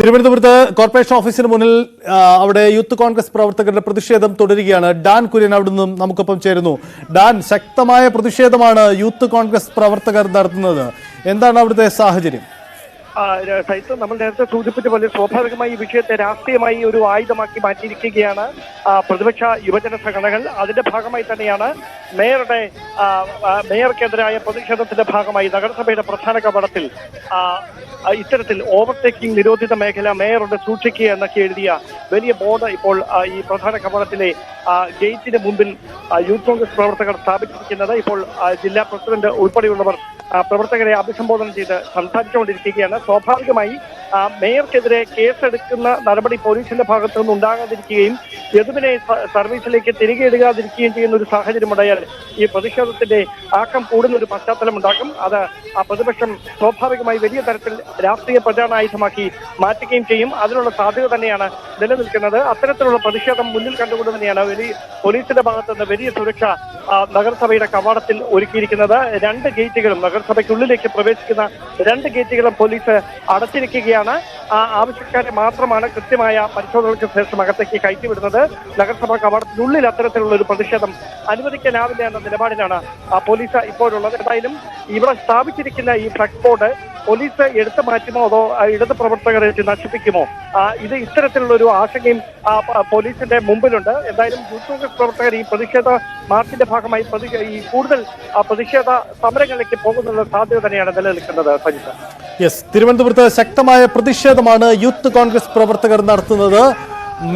തിരുവനന്തപുരത്ത് കോർപ്പറേഷൻ ഓഫീസിന് മുന്നിൽ അവിടെ യൂത്ത് കോൺഗ്രസ് പ്രവർത്തകരുടെ പ്രതിഷേധം തുടരുകയാണ്. ഡാൻ കുര്യൻ അവിടെ നിന്നും നമുക്കൊപ്പം ചേരുന്നു. ഡാൻ ശക്തമായ പ്രതിഷേധമാണ് യൂത്ത് കോൺഗ്രസ് പ്രവർത്തകർ നടത്തുന്നത്. എന്താണ് അവിടുത്തെ സാഹചര്യം? സൈത്ത് നമ്മൾ നേരത്തെ സൂചിപ്പിച്ച പോലെ സ്വാഭാവികമായി ഈ വിഷയത്തെ രാഷ്ട്രീയമായി ഒരു ആയുധമാക്കി മാറ്റിയിരിക്കുകയാണ് പ്രതിപക്ഷ യുവജന സംഘടനകൾ. അതിന്റെ ഭാഗമായി തന്നെയാണ് മേയറുടെ മേയർക്കെതിരായ പ്രതിഷേധത്തിന്റെ ഭാഗമായി നഗരസഭയുടെ പ്രധാന കവാടത്തിൽ ഇത്തരത്തിൽ ഓവർടേക്കിംഗ് നിരോധിത മേഖല മേയറുടെ സൂക്ഷിക്കുക എന്നൊക്കെ എഴുതിയ വലിയ ബോർഡ് ഇപ്പോൾ ഈ പ്രധാന കവാടത്തിലെ ഗേറ്റിന് മുമ്പിൽ യൂത്ത് കോൺഗ്രസ് പ്രവർത്തകർ സ്ഥാപിച്ചിരിക്കുന്നത്. ഇപ്പോൾ ജില്ലാ പ്രസിഡന്റ് ഉൾപ്പെടെയുള്ളവർ പ്രവർത്തകരെ അഭിസംബോധന ചെയ്ത് സംസാരിച്ചുകൊണ്ടിരിക്കുകയാണ്. സ്വാഭാവികമായി മേയർക്കെതിരെ കേസെടുക്കുന്ന നടപടി പോലീസിന്റെ ഭാഗത്തു നിന്ന് ഉണ്ടാകാതിരിക്കുകയും യദുവിനെ സർവീസിലേക്ക് തിരികെ ഇടുകാതിരിക്കുകയും ചെയ്യുന്ന ഒരു സാഹചര്യം ഉണ്ടായാൽ ഈ പ്രതിഷേധത്തിന്റെ ആക്കം കൂടുന്ന ഒരു പശ്ചാത്തലം ഉണ്ടാക്കും അത് ആ പ്രതിപക്ഷം സ്വാഭാവികമായി വലിയ തരത്തിൽ രാഷ്ട്രീയ പ്രചാരണായുധമാക്കി മാറ്റുകയും ചെയ്യും. അതിനുള്ള സാധ്യത തന്നെയാണ് നിലനിൽക്കുന്നത്. അത്തരത്തിലുള്ള പ്രതിഷേധം മുന്നിൽ കണ്ടുകൊണ്ട് തന്നെയാണ് വലിയ പോലീസിന്റെ ഭാഗത്തുനിന്ന് വലിയ സുരക്ഷ നഗരസഭയുടെ കവാടത്തിൽ ഒരുക്കിയിരിക്കുന്നത്. രണ്ട് ഗേറ്റുകളും നഗരസഭയ്ക്കുള്ളിലേക്ക് പ്രവേശിക്കുന്ന രണ്ട് ഗേറ്റുകളും പോലീസ് അടച്ചിരിക്കുകയാണ്. ആവശ്യക്കാരെ മാത്രമാണ് കൃത്യമായ പരിശോധനകൾക്ക് ശേഷം അകത്തേക്ക് കയറ്റിവിടുന്നത്. നഗരസഭാ കവാടത്തിനുള്ളിൽ അത്തരത്തിലുള്ള ഒരു പ്രതിഷേധം അനുവദിക്കാനാവില്ല എന്ന നിലപാടിലാണ് പോലീസ് ഇപ്പോഴുള്ളത്. എന്തായാലും ഇവിടെ സ്ഥാപിച്ചിരിക്കുന്ന ഈ ഫ്ലക്സ് ബോർഡ് പോലീസ് എടുത്തു മാറ്റുമോ അതോ ഇടത് പ്രവർത്തകരെ നശിപ്പിക്കുമോ? ഇത് ഇത്തരത്തിലുള്ള ഒരു ആശങ്കയും പോലീസിന്റെ മുമ്പിലുണ്ട്. എന്തായാലും യൂത്ത് കോൺഗ്രസ് പ്രവർത്തകർ ഈ പ്രതിഷേധ മാർച്ചിന്റെ ഭാഗമായി ഈ കൂടുതൽ പ്രതിഷേധ സമരങ്ങളിലേക്ക് പോകുന്നുള്ള സാധ്യത തന്നെയാണ് നിലനിൽക്കുന്നത് സജിത്ത്. യെസ് തിരുവനന്തപുരത്ത് ശക്തമായ പ്രതിഷേധമാണ് യൂത്ത് കോൺഗ്രസ് പ്രവർത്തകർ നടത്തുന്നത്.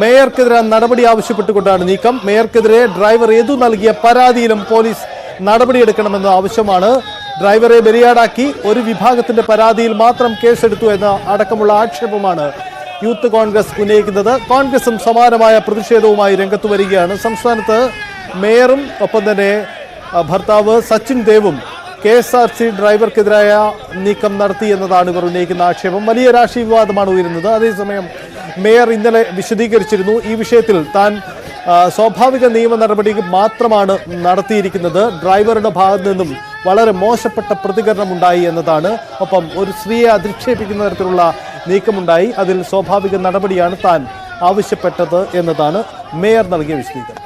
മേയർക്കെതിരെ നടപടി ആവശ്യപ്പെട്ടുകൊണ്ടാണ് നീക്കം. മേയർക്കെതിരെ ഡ്രൈവർ ഏതു നൽകിയ പരാതിയിലും പോലീസ് നടപടിയെടുക്കണമെന്ന ആവശ്യമാണ്. ഡ്രൈവറെ ബലിയാടാക്കി ഒരു വിഭാഗത്തിന്റെ പരാതിയിൽ മാത്രം കേസെടുത്തു എന്ന അടക്കമുള്ള ആക്ഷേപമാണ് യൂത്ത് കോൺഗ്രസ് ഉന്നയിക്കുന്നത്. കോൺഗ്രസും സമാനമായ പ്രതിഷേധവുമായി രംഗത്ത് വരികയാണ്. സംസ്ഥാനത്ത് മേയറും ഒപ്പം തന്നെ ഭർത്താവ് സച്ചിൻ ദേവും കെ എസ് ആർ സി ഡ്രൈവർക്കെതിരായ നീക്കം നടത്തി എന്നതാണ് ഇവർ ഉന്നയിക്കുന്ന ആക്ഷേപം. വലിയ രാഷ്ട്രീയ വിവാദമാണ് ഉയരുന്നത്. അതേസമയം മേയർ ഇന്നലെ വിശദീകരിച്ചിരുന്നു ഈ വിഷയത്തിൽ താൻ സ്വാഭാവിക നിയമ നടപടി മാത്രമാണ് നടത്തിയിരിക്കുന്നത്. ഡ്രൈവറുടെ ഭാഗത്തു നിന്നും വളരെ മോശപ്പെട്ട പ്രതികരണം ഉണ്ടായി എന്നതാണ്. ഒപ്പം ഒരു സ്ത്രീയെ അധിക്ഷേപിക്കുന്ന തരത്തിലുള്ള നീക്കമുണ്ടായി. അതിൽ സ്വാഭാവിക നടപടിയാണ് താൻ ആവശ്യപ്പെട്ടത് എന്നതാണ് മേയർ നൽകിയ വിശദീകരണം.